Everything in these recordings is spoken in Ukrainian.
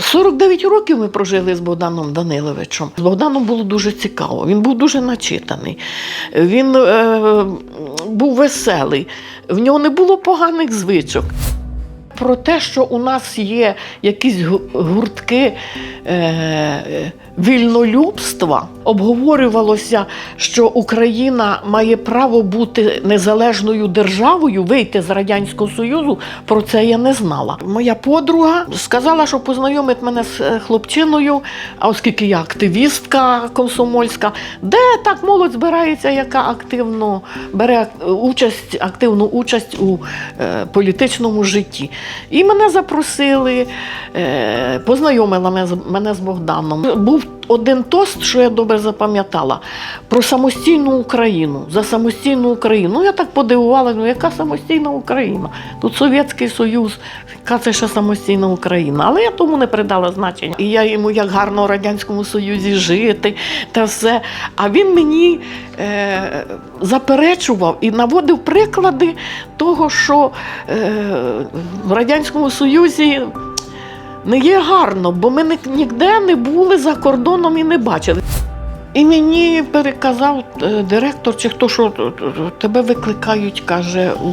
49 років ми прожили з Богданом Даниловичем. З Богданом було дуже цікаво. Він був дуже начитаний. Він е, був веселий. В нього не було поганих звичок. Про те, що у нас є якісь гуртки е, вільнолюбства, обговорювалося, що Україна має право бути незалежною державою, вийти з Радянського Союзу. Про це я не знала. Моя подруга сказала, що познайомить мене з е, хлопчиною, а оскільки я активістка комсомольська, де так молодь збирається, яка активно бере участь, активну участь у е, політичному житті. І мене запросили, е, познайомила мене з- мене з Богданом. Був один тост, що я добре запам'ятала, про самостійну Україну, за самостійну Україну. Ну, я так подивувала, ну яка самостійна Україна? Тут Совєтський Союз, яка це ще самостійна Україна. Але я тому не придала значення. І я йому як гарно в Радянському Союзі жити та все. А він мені е, заперечував і наводив приклади того, що е, в Радянському Союзі не є гарно, бо ми ні- ніде не були за кордоном і не бачили. І мені переказав е, директор, чи хто що т- т- тебе викликають, каже, у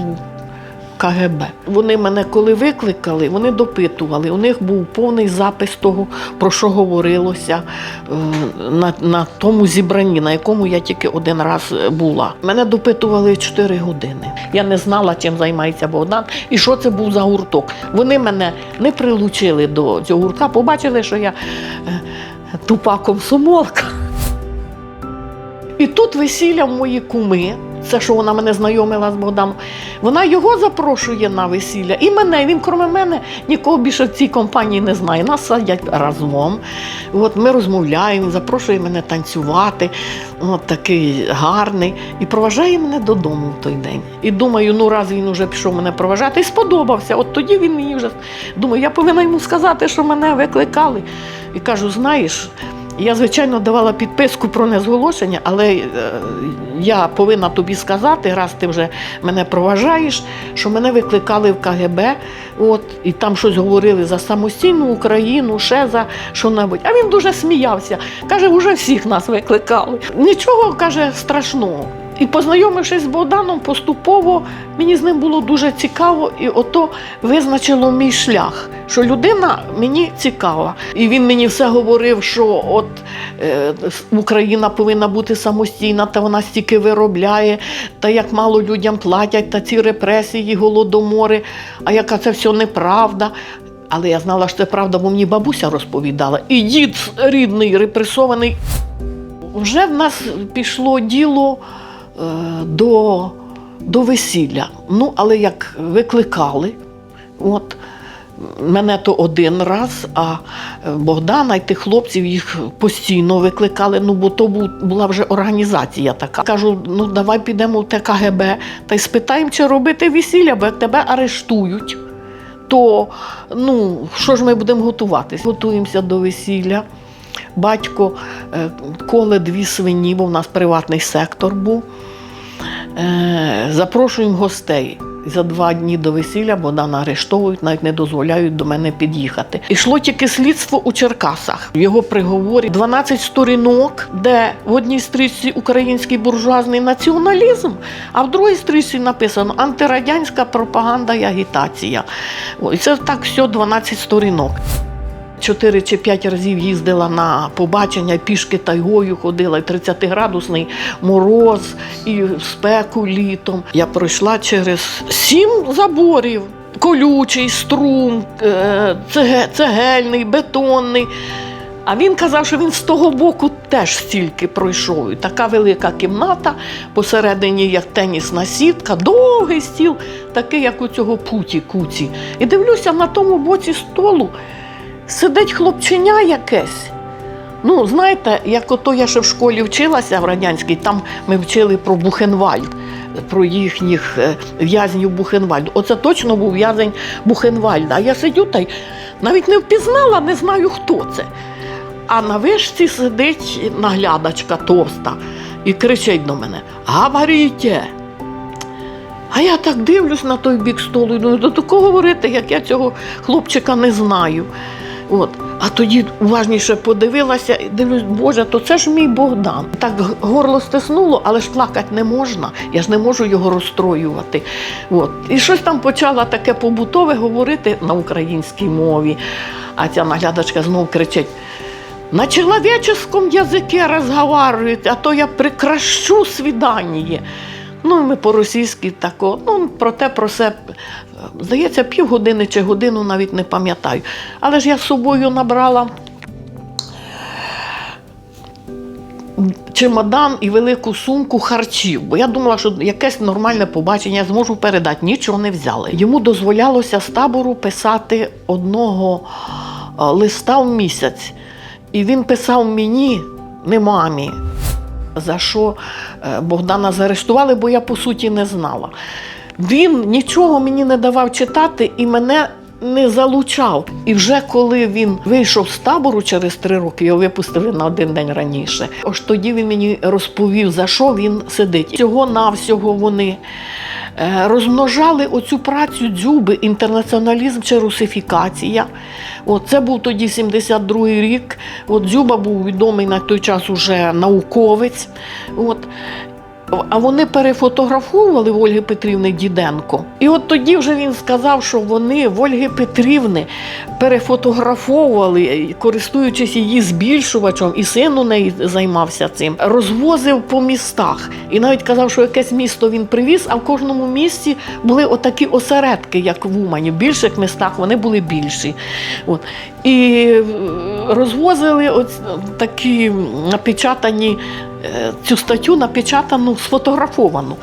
КГБ. Вони мене коли викликали, вони допитували. У них був повний запис того, про що говорилося е, на, на тому зібранні, на якому я тільки один раз е, була. Мене допитували 4 години. Я не знала, чим займається Богдан і що це був за гурток. Вони мене не прилучили до цього гуртка, побачили, що я е, тупа комсомолка. І тут весілля мої куми. Це що вона мене знайомила з Богданом. Вона його запрошує на весілля. І мене. Він, крім мене, нікого більше в цій компанії не знає. Нас садять разом. От ми розмовляємо, запрошує мене танцювати. От такий гарний. І проважає мене додому в той день. І думаю, ну раз він уже пішов мене проважати, і сподобався. От тоді він мені вже думаю, я повинна йому сказати, що мене викликали. І кажу, знаєш. Я, звичайно, давала підписку про незголошення, але е, я повинна тобі сказати, раз ти вже мене проважаєш, що мене викликали в КГБ, от, і там щось говорили за самостійну Україну, ще за що-небудь. А він дуже сміявся. Каже, вже всіх нас викликали. Нічого каже страшного. І познайомившись з Богданом, поступово мені з ним було дуже цікаво, і ото визначило мій шлях, що людина мені цікава. І він мені все говорив, що от е, Україна повинна бути самостійна, та вона стільки виробляє, та як мало людям платять, та ці репресії, голодомори, а яка це все неправда. Але я знала, що це правда, бо мені бабуся розповідала. І дід рідний, репресований. Вже в нас пішло діло до, до весілля. Ну, але як викликали, от мене то один раз, а е, Богдана і тих хлопців їх постійно викликали. Ну, бо то бу- була вже організація така. Кажу, ну давай підемо в ТКГБ та й спитаємо, чи робити весілля, бо як тебе арештують. То ну, що ж ми будемо готуватись? Готуємося до весілля. Батько е, коле дві свині, бо в нас приватний сектор був. Е, запрошуємо гостей. За два дні до весілля Богдана арештовують, навіть не дозволяють до мене під'їхати. Ішло тільки слідство у Черкасах. В його приговорі 12 сторінок, де в одній стрічці український буржуазний націоналізм, а в другій стрічці написано антирадянська пропаганда і агітація. І це так все 12 сторінок. Чотири чи п'ять разів їздила на побачення, пішки тайгою ходила, і 30-градусний мороз, і спеку літом. Я пройшла через сім заборів. Колючий, струм, е, цегельний, бетонний. А він казав, що він з того боку теж стільки пройшов. І така велика кімната, посередині як тенісна сітка, довгий стіл, такий, як у цього путі куці. І дивлюся на тому боці столу сидить хлопченя якесь. Ну, знаєте, як ото я ще в школі вчилася в радянській, там ми вчили про Бухенвальд, про їхніх е, в'язнів Бухенвальду. Оце точно був в'язень Бухенвальда. А я сидю та й навіть не впізнала, не знаю, хто це. А на вишці сидить наглядачка товста і кричить до мене: Говоріть! А я так дивлюсь на той бік столу і думаю, до такого говорити, як я цього хлопчика не знаю. От. А тоді уважніше подивилася дивлюсь, Боже, то це ж мій Богдан. Так горло стиснуло, але ж плакати не можна. Я ж не можу його розстроювати. От. І щось там почала таке побутове говорити на українській мові. А ця наглядачка знов кричить: на человеческом язике разговаривают, а то я прекращу свідання. Ну, ми по-російськи тако, ну, про те, про все. Здається, півгодини чи годину навіть не пам'ятаю. Але ж я з собою набрала чемодан і велику сумку харчів, бо я думала, що якесь нормальне побачення я зможу передати. Нічого не взяли. Йому дозволялося з табору писати одного листа в місяць. І він писав мені, не мамі, за що е, Богдана заарештували, бо я по суті не знала. Він нічого мені не давав читати і мене не залучав. І вже коли він вийшов з табору через три роки, його випустили на один день раніше. Ось тоді він мені розповів, за що він сидить. Цього навсього вони е, розмножали оцю працю дзюби, інтернаціоналізм чи русифікація. От це був тоді 72-й рік. От Дзюба був відомий на той час уже науковець. От. А вони перефотографували Ольги Петрівни Діденко. І от тоді вже він сказав, що вони в Ольги Петрівни перефотографовували, користуючись її збільшувачем, і син у неї займався цим, розвозив по містах. І навіть казав, що якесь місто він привіз, а в кожному місті були отакі осередки, як в Умані. В більших містах вони були більші. От. І е, розвозили от такі напечатані цю статтю напечатану, сфотографовану.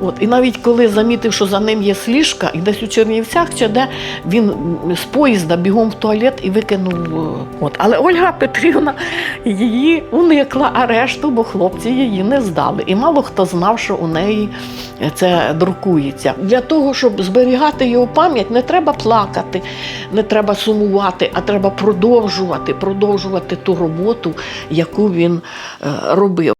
От, і навіть коли замітив, що за ним є сліжка, і десь у Чернівцях чи де він з поїзда бігом в туалет і викинув. е, От. Але Ольга Петрівна її уникла арешту, бо хлопці її не здали. І мало хто знав, що у неї це друкується. Для того, щоб зберігати його пам'ять, не треба плакати, не треба сумувати, а треба продовжувати, продовжувати ту роботу, яку він е, робив.